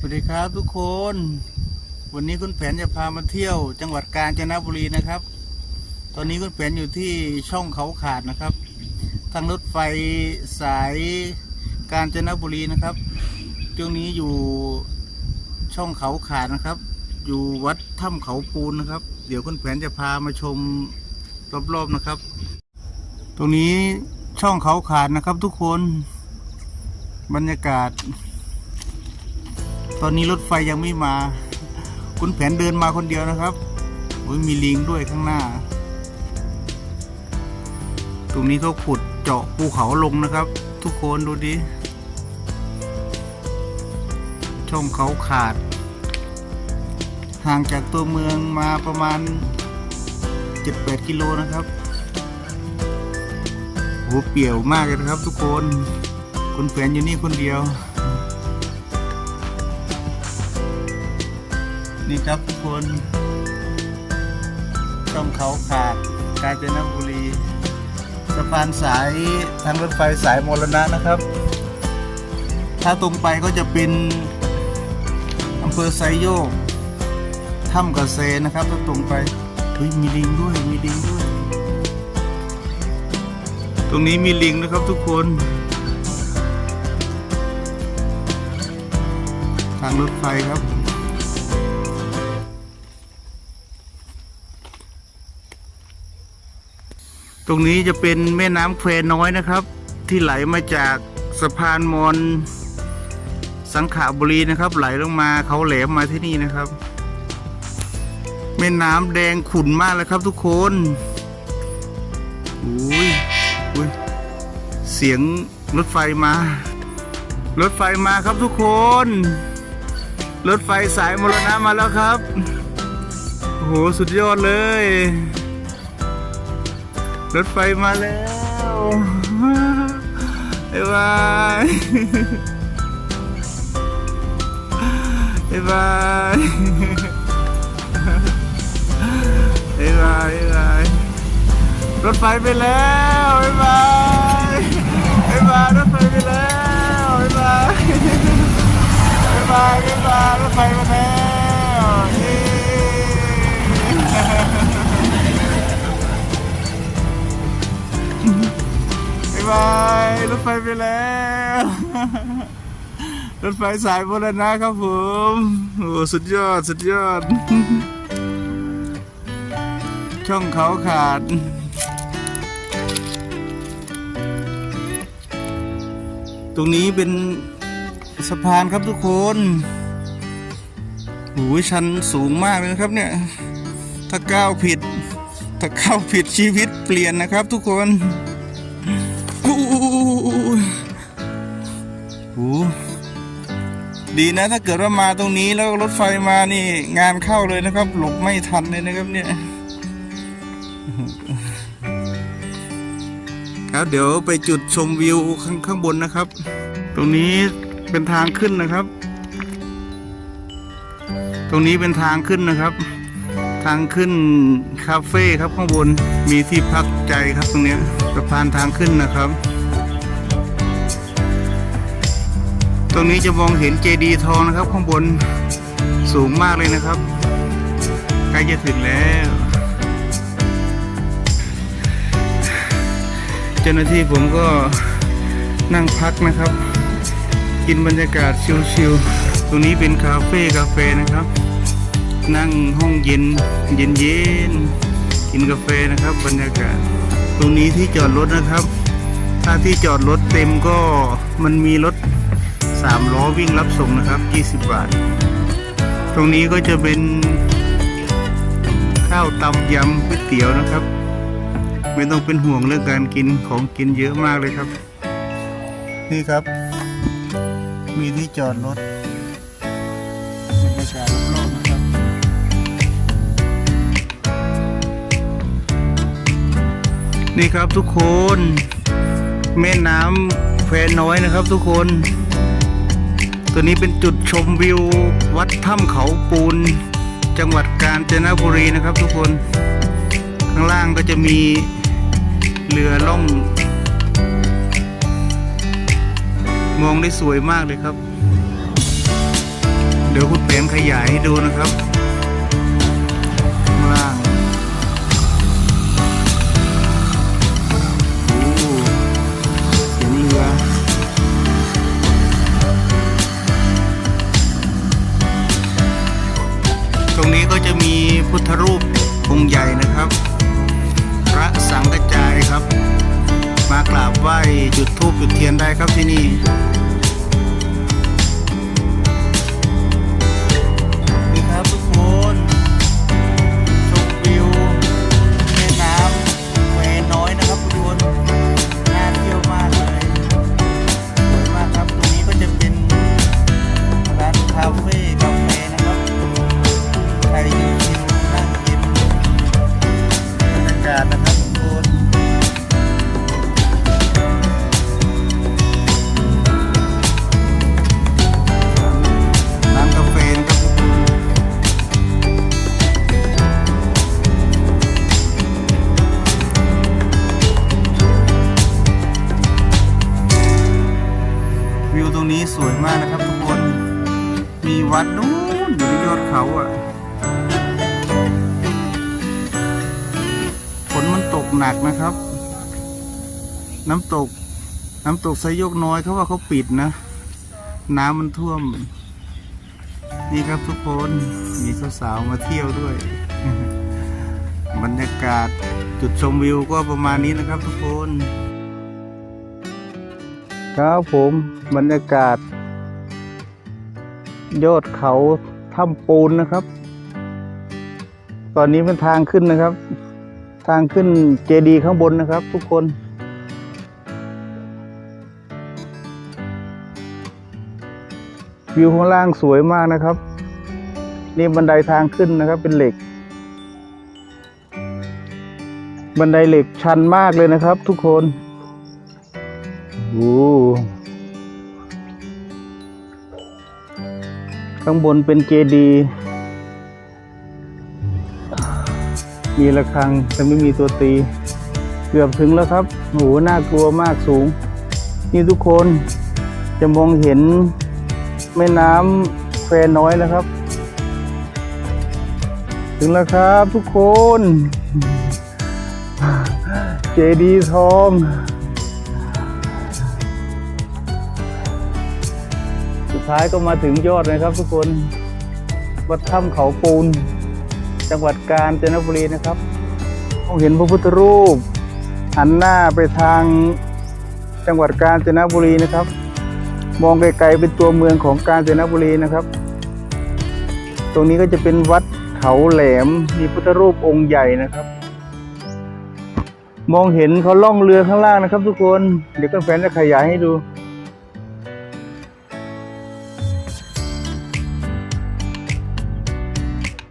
สวัสดีครับทุกคน วันนี้คุณแผนจะพามาเที่ยว จังหวัดกาญจนบุรีนะครับ ตอนนี้คุณแผนอยู่ที่ช่องเขาขาดนะครับ ทางรถไฟสายกาญจนบุรีนะครับช่วงนี้อยู่ช่องเขาขาดนะครับ อยู่วัดถ้ำเขาปูนนะครับ เดี๋ยวคุณแผนจะพามาชมรอบๆนะครับ ตรงนี้ช่องเขาขาดนะครับทุกคน บรรยากาศ ตอนนี้รถไฟยังไม่มา คุณแผนเดินมาคนเดียวนะครับโอ้ยมีลิงด้วยข้างหน้า ตรงนี้เขาขุดเจาะภูเขาลงนะครับ ทุกคนดูดิ ช่องเขาขาด ห่างจากตัวเมืองมาประมาณ 7-8 กิโลนะครับโหเปี่ยวมากเลยนะครับทุกคน คุณแผนอยู่นี่คนเดียว นี่ครับทุกคนช่องเขาขาดกาญจนบุรีสะพานสายทางรถไฟสายมรณะนะครับ ถ้าตรงไปก็จะเป็นอำเภอไซโยกถ้ำกระเซนะครับ ถ้าตรงไปเฮ้ยมีลิงด้วยมีลิงด้วย ตรงนี้มีลิงนะครับทุกคน ทางรถไฟครับ ตรงนี้จะเป็นแม่น้ำแควน้อยนะครับ ที่ไหลมาจากสะพานมอนสังขบุรีนะครับ ไหลลงมาเขาแหลมมาที่นี่นะครับ แม่น้ำแดงขุ่นมากเลยครับทุกคนอุ้ยอุ้ยเสียงรถไฟมา รถไฟมาครับทุกคน รถไฟสายมรณะมาแล้วครับโหสุดยอดเลย รถไฟมาแล้วบ๊ายบายบ๊ายบายบ๊ายบายบ๊ายบายรถไฟไปแล้วบ๊ายบาย ไปแล้ว รถไฟสายบรณะครับผม โอ้สุดยอด สุดยอด ช่องเขาขาดตรงนี้เป็นสะพานครับทุกคนโอ้ยชันสูงมากเลยนะครับเนี่ย ถ้าก้าวผิด ถ้าก้าวผิดชีวิตเปลี่ยนนะครับทุกคน หูดีนะถ้าเกิดว่ามาตรงนี้แล้วรถไฟมานี่ งานเข้าเลยนะครับ หลบไม่ทันเลยนะครับเนี่ย ครับเดี๋ยวไปจุดชมวิวข้างข้างบนนะครับ ตรงนี้เป็นทางขึ้นนะครับ ตรงนี้เป็นทางขึ้นนะครับ ทางขึ้นคาเฟ่ครับข้างบนมีที่พักใจครับตรงนี้สะพานทางขึ้นนะครับ รงนี้จะมองเห็นเจดีย์ทองนะครับ ข้างบนสูงมากเลยนะครับ ใกล้จะถึงแล้ว เจ้าหน้าที่ผมก็นั่งพักนะครับ กินบรรยากาศชิลๆตรงนี้เป็นคาเฟ่กาแฟนะครับ นั่งห้องเย็นเย็นเย็นๆกินกาแฟนะครับ บรรยากาศ ตรงนี้ที่จอดรถนะครับ ถ้าที่จอดรถเต็มก็มันมีรถ สามล้อวิ่งรับส่งนะครับ 20 บาท ตรงนี้ก็จะเป็นข้าวตำยำก๋วยเตี๋ยวนะครับ ไม่ต้องเป็นห่วงเรื่องการกินของกินเยอะมากเลยครับ นี่ครับ มีที่จอดรถบรรยากาศรอบๆนะครับนี่ครับทุกคน แม่น้ำแควน้อยนะครับทุกคน ตัวนี้เป็นจุดชมวิว วัดถ้ำเขาปูน จังหวัดกาญจนบุรีนะครับทุกคน ข้างล่างก็จะมีเรือล่อง มองได้สวยมากเลยครับ เดี๋ยวคุณเปลี่ยนขยายให้ดูนะครับ ข้างล่าง ตรงนี้ก็จะมีพุทธรูปองค์ใหญ่นะครับ พระสังกจายครับ มากราบไหว้จุดธูปจุดเทียนได้ครับที่นี่ น้ำตก น้ำตกไซโยกน้อยเขาว่าเขาปิดนะ น้ำมันท่วม นี่ครับทุกคนมีสาวๆมาเที่ยวด้วย บรรยากาศจุดชมวิวก็ประมาณนี้นะครับทุกคน ครับผมบรรยากาศ ยอดเขาถ้ำปูนนะครับ ตอนนี้เป็นทางขึ้นนะครับ ทางขึ้นเจดีย์ข้างบนนะครับ ทุกคน วิวข้างล่างสวยมากนะครับ นี่บันไดทางขึ้นนะครับ เป็นเหล็ก บันไดเหล็กชันมากเลยนะครับ ทุกคนโอ้ข้างบนเป็นเจดีมีระฆังแต่ไม่มีตัวตี เกือบถึงแล้วครับโหน่ากลัวมากสูง นี่ทุกคนจะมองเห็น แม่น้ำแควน้อยแล้วครับ ถึงแล้วครับทุกคน เจดีทองสุดท้ายก็มาถึงยอดนะครับทุกคน วัดถ้ำเขาปูน จังหวัดกาญจนบุรีนะครับมองเห็นพระพุทธรูปหันหน้าไปทางจังหวัดกาญจนบุรีนะครับ มองไกลๆเป็นตัวเมืองของกาญจนบุรีนะครับ ตรงนี้ก็จะเป็นวัดเขาแหลมมีพุทธรูปองค์ใหญ่นะครับ มองเห็นเขาล่องเรือข้างล่างนะครับ ทุกคน เดี๋ยวก็แฟนจะขยายให้ดู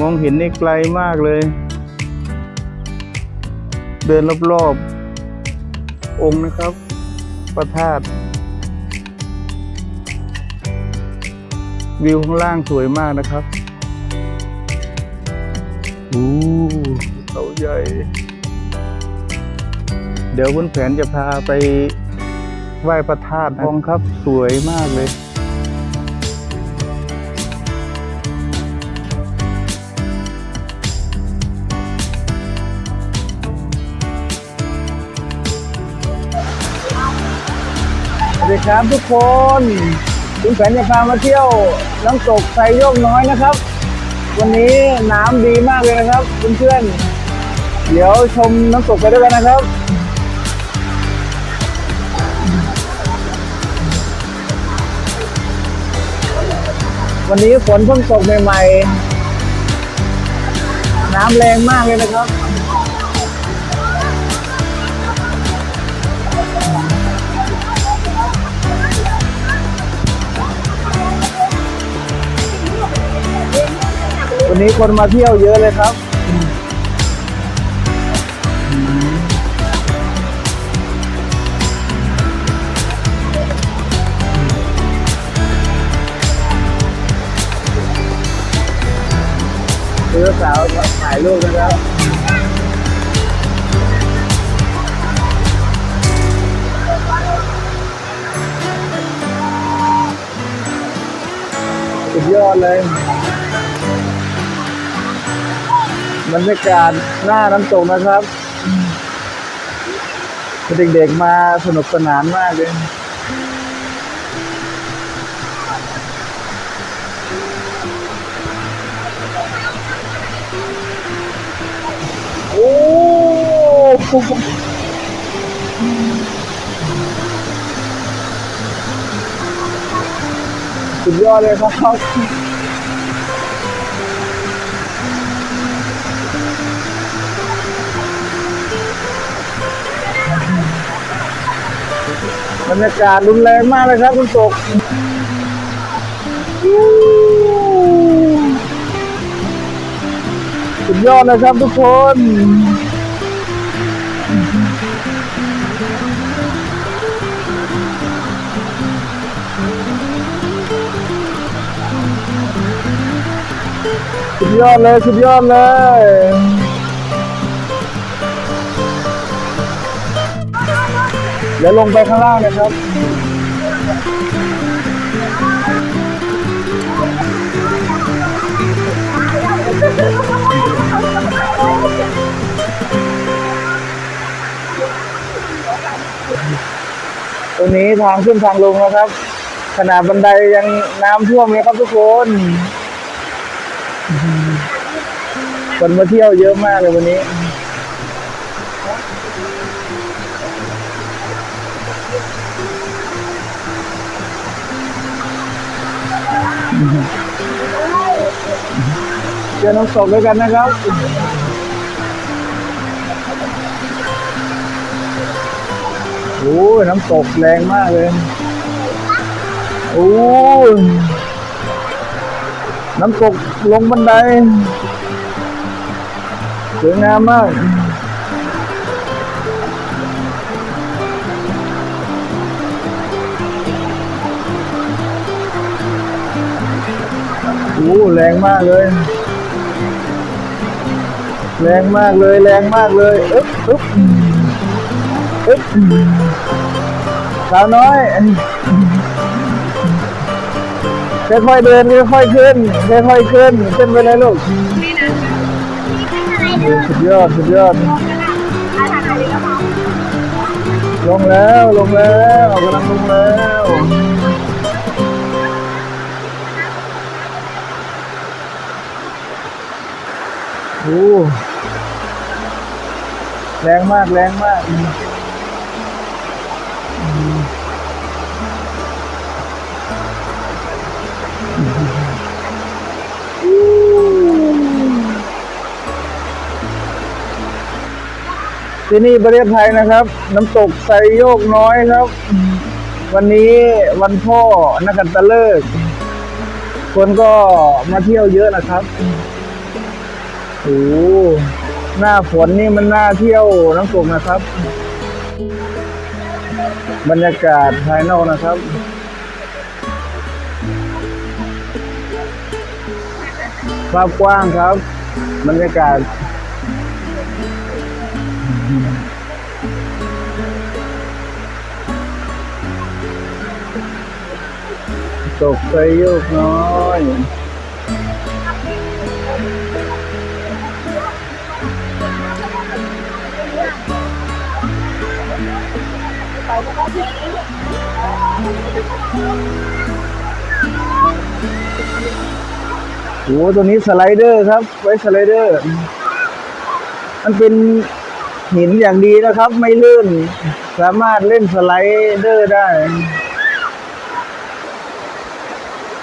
มองเห็นในไกลมากเลย เดินรอบๆ องค์นะครับพระธาตุ วิวข้างล่างสวยมากนะครับอู้เขาใหญ่ เดี๋ยวคุณแผนจะพาไปไหว้พระธาตุทองครับ สวยมากเลยสวัสดีครับทุกคน คุณแผนจะพามาเที่ยวน้ำตกไซโยกน้อยนะครับ วันนี้น้ำดีมากเลยนะครับเพื่อนๆเดี๋ยวชมน้ำตกไปด้วยกันนะครับวันนี้ฝนเพิ่งตกใหม่ๆ น้ำแรงมากเลยนะครับ นี้คนมาเที่ยวเยอะเลยครับเือสาวถ่ายรูปนะครับสุดยอดเลย บรรยากาศหน้าน้ำตกนะครับเด็กๆมาสนุกสนานมากเลยโอ้สุดยอดเลยครับ บรรยากาศรุนแรงมากเลยครับคุณตกสุดยอดเลยครับทุกคนสุดยอดเลยสุดยอดเลย เดี๋ยวลงไปข้างล่างนะครับตรงนี้ทางขึ้นทางลงนะครับ ขนาดบันไดยังน้ำท่วมเลยครับทุกคนคนมาเที่ยวเยอะมากเลยวันนี้ เจอน้ำตกด้วยกันนะครับโอ้ยน้ำตกแรงมากเลยโอ้ยน้ำตกลงบันไดสวยงามมาก โอ้แรงมากเลย แรงมากเลย แรงมากเลยอึ๊บอึ๊บอึ๊บสาวน้อยค่อยๆเดินค่อยๆขึ้นค่อยๆขึ้นขึ้นไปเลยลูกสุดยอดสุดยอดลงแล้วลงแล้วกำลังลงแล้ว โอ้แรงมากแรงมากที่นี่ประเทศไทยนะครับ น้ำตกไซโยกน้อยครับ วันนี้วันพ่อนักขัตฤกษ์คนก็มาเที่ยวเยอะนะครับ โอ้หหน้าฝนนี่มันน่าเที่ยวน้ำตกนะครับ บรรยากาศภายนอกนะครับ ภาพกว้างครับ บรรยากาศ ตกไปโยกน้อย โอ้ตัวนี้สไลเดอร์ครับ ไว้สไลเดอร์ มันเป็นหินอย่างดีนะครับ ไม่ลื่น สามารถเล่นสไลเดอร์ได้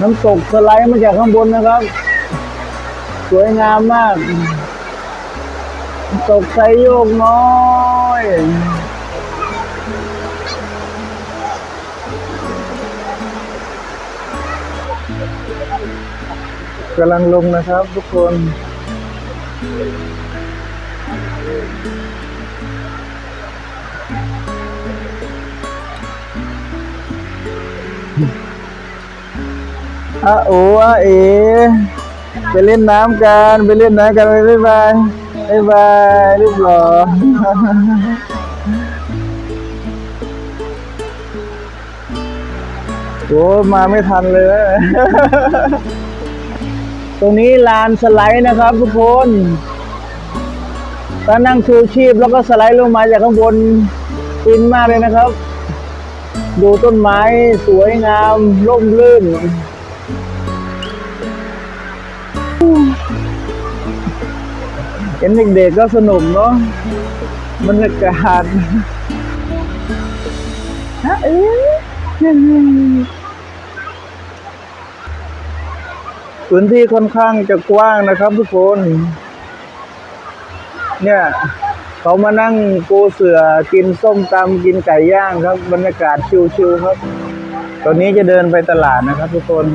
น้ำตกสไลด์มาจากข้างบนนะครับ สวยงามมาก ตกไซโยกน้อย กำลังลงนะครับทุกคนอะโออะเอ ไปเล่นน้ำกัน ไปเล่นน้ำกัน บ๊ายบาย บ๊ายบายรูปหล่อโอ้มาไม่ทันเลย ตรงนี้ลานสไลด์นะครับทุกคนถ้านั่งชูชีพแล้วก็สไลด์ลงมาจากข้างบนฟินมากเลยนะครับ ดูต้นไม้สวยงามร่มรื่นเห็นเด็กๆก็สนุกเนาะบรรยากาศฮะเอ๊ะ พื้นที่ค่อนข้างจะกว้างนะครับทุกคน เนี่ยเขามานั่งปูเสือกินส้มตำกินไก่ย่างครับ บรรยากาศชิวๆครับ ตอนนี้จะเดินไปตลาดนะครับทุกคน